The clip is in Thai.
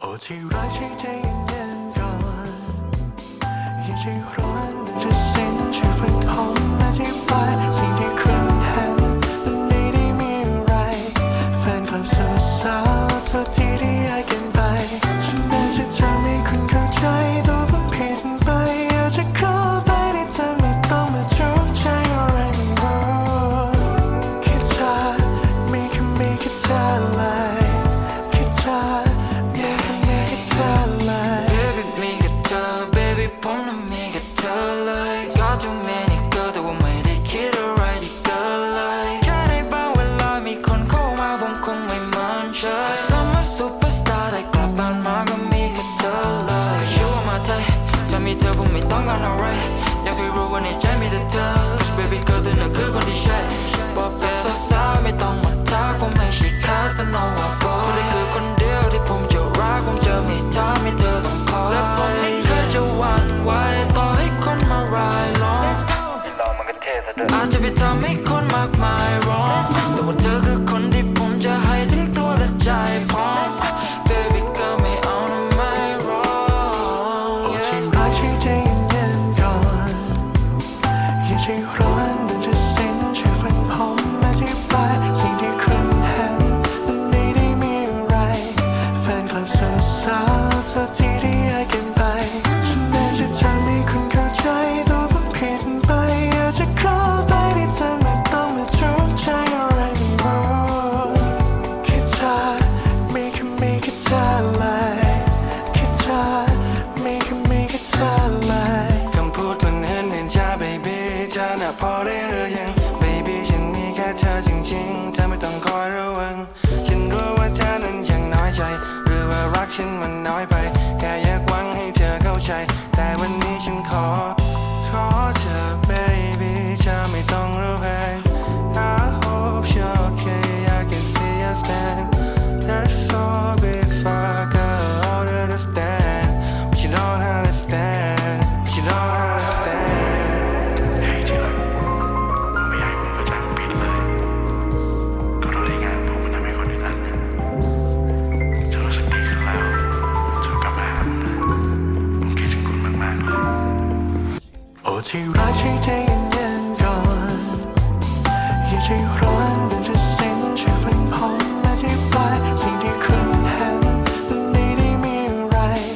โอ้ที่รักใช้ใจเย็นๆก่อนอย่าใจร้อนจะ มีเธอผมไม่ต้องการอะไร อยากให้รู้ว่าในใจมีแต่เธอ Cause baby girl เธอน่ะคือคนที่ใช่ บอกกับสาวๆไม่ต้องมาทักผมไม่ใช่คาสโนวาบอยเธอคือคนเดียวที่ผมจะรักผมจะไม่ทำให้เธอต้องคอยและผมไม่เคยจะหวั่นไหวต่อให้คนมารายล้อมอาจจะไปทำให้คนมากมายร้องแต่ว่าเธอ จะทำให้คุณเข้าใจตัวผมผิดไปอยากจะขอไปที่เธอไม่ต้องมาทุกข์ใจอะไรไม่รู้แค่เธอมีแค่มีแค่เธอเลยแค่เธอมีแค่มีแค่เธอเลยคำพูดมันเห็นเห็นชา baby ชาน่ะพอได้หรือยัง baby ฉันมีแค่เธอจริงๆเธอไม่ต้องคอยระวัง ฉันรู้ว่าเธอนั้นยังน้อยใจ หรือว่ารักฉันมันน้อยไป แค่อยากหวังให้เธอเข้าใจ วันนี้ฉันขอ ขอเธอ baby จะไม่ต้อง ที่รักใช่ใจเย็นๆก่อน อย่าใจ